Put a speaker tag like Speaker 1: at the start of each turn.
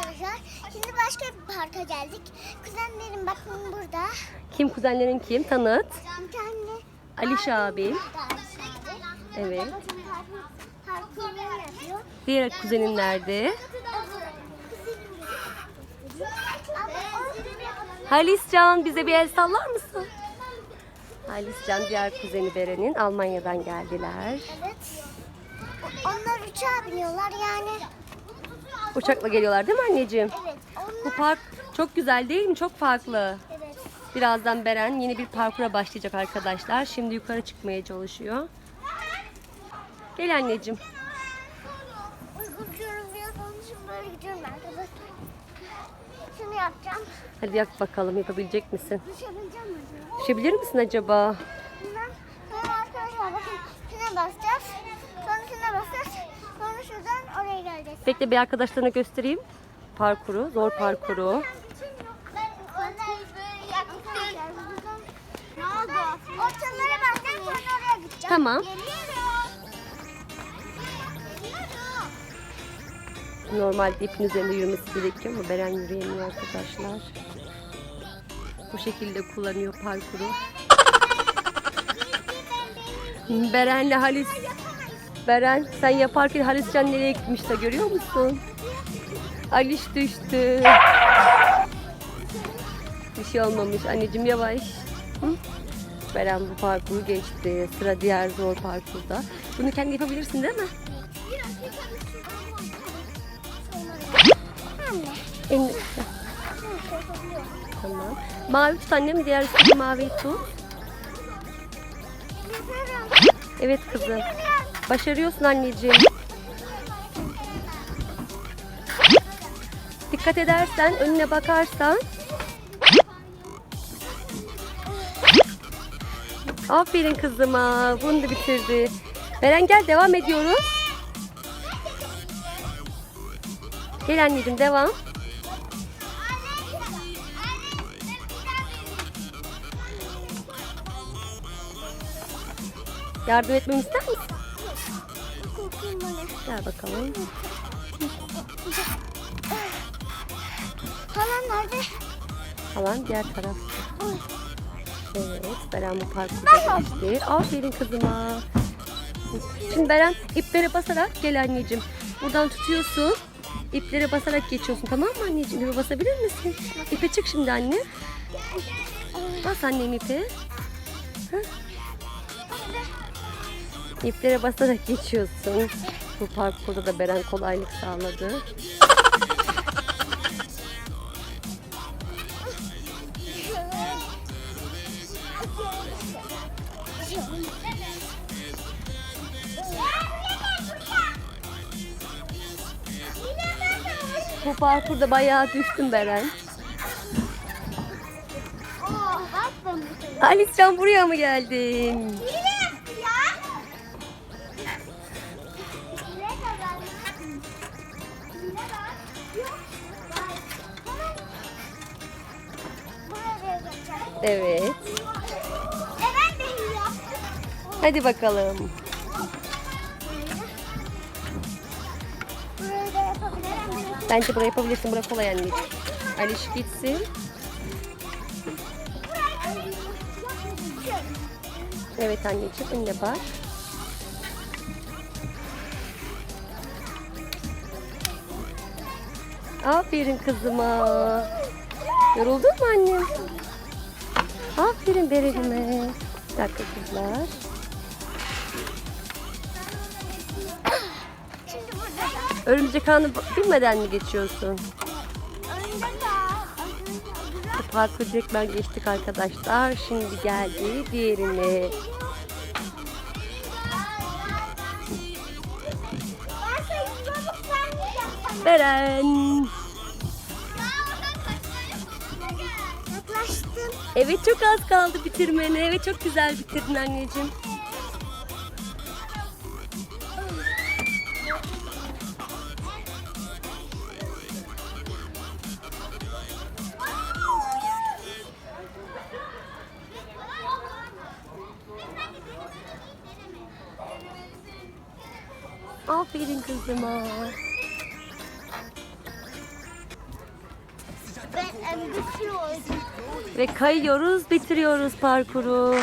Speaker 1: arkadaşlar. Şimdi başka bir parka geldik. Kuzenlerim bakın burada.
Speaker 2: Kim kuzenlerin kim? Tanıt.
Speaker 1: Bir tane
Speaker 2: Aliş abim. Evet.
Speaker 1: Parkurunu yapıyor.
Speaker 2: Diğer kuzenin nerede? Haliscan bize bir el sallar mısın? Haliscan diğer kuzeni Beren'in Almanya'dan geldiler.
Speaker 1: Evet. Onlar uçağa biniyorlar yani.
Speaker 2: Uçakla geliyorlar değil mi anneciğim?
Speaker 1: Evet.
Speaker 2: Bu park çok güzel değil mi? Çok farklı.
Speaker 1: evet.
Speaker 2: Birazdan Beren yeni bir parkura başlayacak arkadaşlar. Şimdi yukarı çıkmaya çalışıyor. Gel anneciğim.
Speaker 1: Şunu yapacağım.
Speaker 2: Hadi yap bakalım yapabilecek misin? Düşebilir misin acaba?
Speaker 1: Bundan sonra arkadaşlar bakın şuna basacağız. Sonra şuna basacağız. Sonra şuradan oraya geleceğiz.
Speaker 2: Bekle bir arkadaşlarına göstereyim. Parkuru, zor parkuru.
Speaker 1: Ortalara sonra oraya gideceğim.
Speaker 2: Tamam. Normalde ipin üzerinde yürümesi gerekiyor ama Beren yürüyemiyor arkadaşlar. Bu şekilde kullanıyor parkuru. Beren'le Halis. Beren sen yaparken Haliscan nereye gitmiş de görüyor musun? Aliş düştü. Bir şey olmamış. Anneciğim yavaş. Hı? Beren bu parkuru geçti. Sıra diğer zor parkurda. Bunu kendi yapabilirsin değil mi? En... Tamam. Mavi tut annem. Diğer üstteki maviyi tut. Evet kızım. Başarıyorsun anneciğim. Dikkat edersen, önüne bakarsan. Aferin kızıma. Bunu da bitirdi. Beren gel devam ediyoruz. Gel anneciğim devam. Yardım etmemi ister misin? Gel bakalım.
Speaker 1: Halam nerede?
Speaker 2: Halan diğer tarafta. Evet, Beren bu parkuru geçti. Aferin kızıma. Şimdi Beren iplere basarak gel anneciğim. Buradan tutuyorsun. İplere basarak geçiyorsun tamam mı anneciğim? İpe basabilir misin? İpe çık şimdi anne. Bas annem ipe. Hı? İplere basarak geçiyorsun. Bu parkurda da Beren kolaylık sağladı. Bu parkurda bayağı düştüm Beren. Sen buraya mı geldin? Evet. Hadi bakalım. Bence burayı yapabilirsin. Bırak kolay anneciğim. Aliş gitsin. Evet anneciğim önüne bak. Aferin kızıma. Yoruldun mu annem? Aferin Beren'ime. Bir dakika kızlar. Örümcek ağını bilmeden mi geçiyorsun?
Speaker 1: De.
Speaker 2: Bu parkur direkt ben geçtik arkadaşlar. Şimdi geldi diğerine. Beren. Evet çok az kaldı bitirmene. Evet çok güzel bitirdin anneciğim. Aferin kızıma. Ve kayıyoruz, bitiriyoruz parkuru.